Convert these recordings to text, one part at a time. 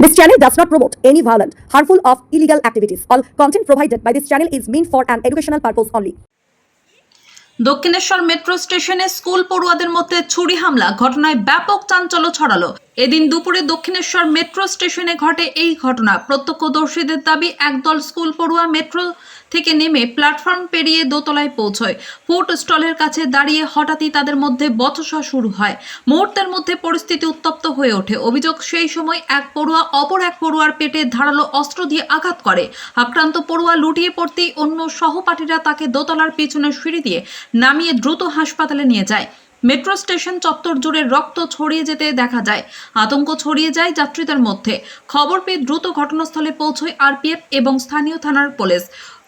This channel does not promote any violent, harmful, or illegal activities. All content provided by this channel is meant for an educational purpose only. Dakshineswar metro স্টেশনে school পড়ুয়াদের মধ্যে ছুরি হামলা ঘটনায় ব্যাপক চাঞ্চল্য ছড়ালো এদিন দুপুরে দক্ষিণেশ্বর মেট্রো স্টেশনে ঘটে এই ঘটনা। প্রত্যক্ষদর্শীদের দাবি, একদল স্কুল পড়ুয়া মেট্রো থেকে নেমে প্ল্যাটফর্ম পেরিয়ে দোতলায় পৌঁছয়। ফুড স্টলের কাছে দাঁড়িয়ে হঠাৎই তাদের মধ্যে বচসা শুরু হয়। মুহূর্তের মধ্যে পরিস্থিতি উত্তপ্ত হয়ে ওঠে। অভিযোগ, সেই সময় এক পড়ুয়া অপর এক পড়ুয়ার পেটে ধারালো অস্ত্র দিয়ে আঘাত করে। আক্রান্ত পড়ুয়া লুটিয়ে পড়তেই অন্য সহপাঠীরা তাকে দোতলার পিছনে সিঁড়ি দিয়ে নামিয়ে দ্রুত হাসপাতালে নিয়ে যায়। মেট্রো স্টেশন চত্বর জুড়ে রক্ত ছড়িয়ে যেতে দেখা যায়। আতঙ্ক ছড়িয়ে যায় যাত্রীদের মধ্যে। খবর পেয়ে দ্রুত ঘটনাস্থলে পৌঁছয় আরপিএফ এবং স্থানীয় থানার পুলিশ।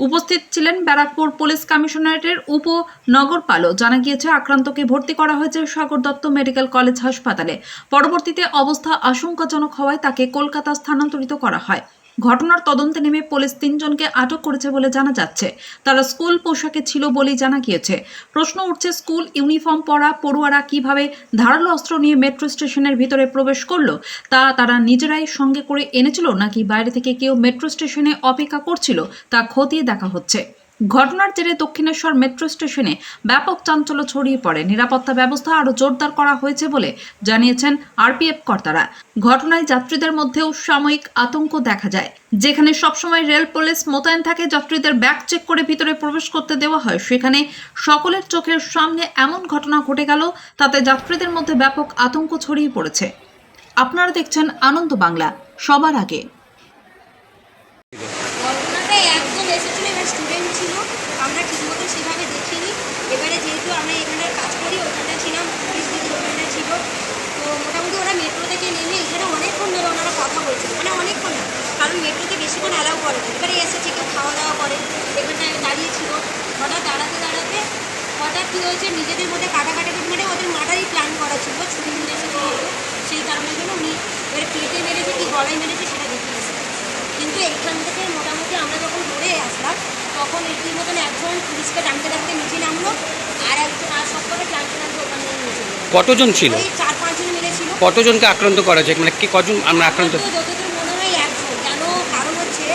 উপস্থিত ছিলেন ব্যারাকপুর পুলিশ কমিশনারেটের উপনগরপালও জানা গিয়েছে, আক্রান্তকে ভর্তি করা হয়েছে সাগর দত্ত মেডিকেল কলেজ হাসপাতালে। পরবর্তীতে অবস্থা আশঙ্কাজনক হওয়ায় তাকে কলকাতা স্থানান্তরিত করা হয়। ঘটনার তদন্তে নেমে পুলিশ তিনজনকে আটক করেছে বলে জানা যাচ্ছে। তারা স্কুল পোশাকে ছিল বলেই জানা গিয়েছে। প্রশ্ন উঠছে, স্কুল ইউনিফর্ম পরা পড়ুয়ারা কীভাবে ধারালো অস্ত্র নিয়ে মেট্রো স্টেশনের ভিতরে প্রবেশ করল? তা তারা নিজেরাই সঙ্গে করে এনেছিল নাকি বাইরে থেকে কেউ মেট্রো স্টেশনে অপেক্ষা করছিল? তা খতিয়ে দেখা হচ্ছে। ঘটনার জেরে দক্ষিণেশ্বর মেট্রো স্টেশনে ব্যাপক চাঞ্চল্য ছড়িয়ে পড়ে। নিরাপত্তা ব্যবস্থা আরও জোরদার করা হয়েছে বলে জানিয়েছেন আরপিএফ কর্তারা। ঘটনায় যাত্রীদের মধ্যেও সাময়িক আতঙ্ক দেখা যায়। যেখানে সবসময় রেল পুলিশ মোতায়েন থাকে, যাত্রীদের ব্যাগ চেক করে ভিতরে প্রবেশ করতে দেওয়া হয়। সেখানে সকলের চোখের সামনে এমন ঘটনা ঘটে গেল, তাতে যাত্রীদের মধ্যে ব্যাপক আতঙ্ক ছড়িয়ে পড়েছে। আপনারা দেখছেন আনন্দ বাংলা। সবার আগে ঘটনাটা একদম এসেছিল এবার স্টুডেন্ট ছিল আমরা ঠিকমতো সেভাবে দেখিনি এবারে যেহেতু আমরা এখানে কাজ করি ওখানটা ছিলাম পুলিশ দিদি ওখানটা ছিল তো মোটামুটি ওরা মেট্রো থেকে নেমে এখানে অনেকক্ষণ ধরে ওনারা কথা বলছিল মানে অনেকক্ষণ না কারণ মেট্রোতে বেশিক্ষণ অ্যালাউ করে না। এবারে এসেছে কেউ খাওয়া দাওয়া করে। এখানটায় দাঁড়িয়েছিল। হঠাৎ দাঁড়াতে দাঁড়াতে হঠাৎ কী হয়েছে নিজেদের মধ্যে কাটাকাটি মানে ওদের মার্ডারই প্ল্যান করা ছিল নিয়ে এসে যেহেতু সেই কারণের জন্য উনি এবারে পেটে মেরেছে কি গলায় মেরেছে সেটা দেখতে কিন্তু এখান থেকে মোটামুটি আমরা যখন দৌড়ে আসলাম তখন এটির মতন একজন পুলিশকে টানতে টানতে নিচে নামলো আর একজন আর সব করে টানতে টানতে ওখানে নিচে কতজন ছিল? চার পাঁচজন মিলে ছিল। কতজনকে আক্রান্ত করা যায়? মানে কি কজন আমরা আক্রান্ত আমার তো যতদূর মনে হয় একজন কেন কারণ হচ্ছে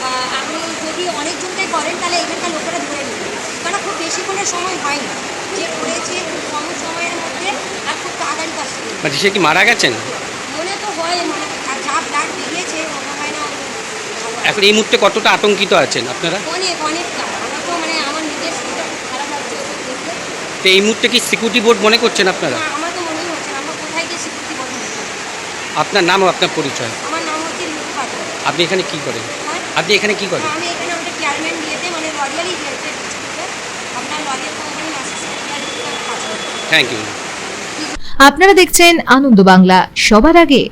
আহ, আপনি যদি অনেকজনকে করেন তাহলে এখানকার লোকেরা ধরে নেবে। কারণ খুব বেশিক্ষণের সময় হয় না যে করেছে খুব কম সময়ের মধ্যে আর খুব তাড়াতাড়ি কাজ মানে সে কি মারা গেছেন? মনে তো হয় মানে আর যা ব্লাড বেরিয়েছে মনে হয় না। এখন এই মুহূর্তে কতটা আতঙ্কিত আছেন আপনারা? অনেক অনেকটা। আমার তো মানে আমার নিজের শরীরটা খুব খারাপ লাগছে তো এই মুহূর্তে কি সিকিউরিটি বোর্ড মনে করছেন আপনারা? আমার তো মনেই হচ্ছে না। আমরা কোথায় গিয়ে স্বীকৃতি বলব আপনার নাম ও আপনার পরিচয়। আমার নাম হচ্ছে আপনি এখানে কি করেন? হ্যাঁ? আপনি এখানে কি করেন? আমি এখানে আমাদের চেয়ারম্যান থ্যাংক ইউ আপনারা দেখছেন আনন্দ বাংলা সবার আগে।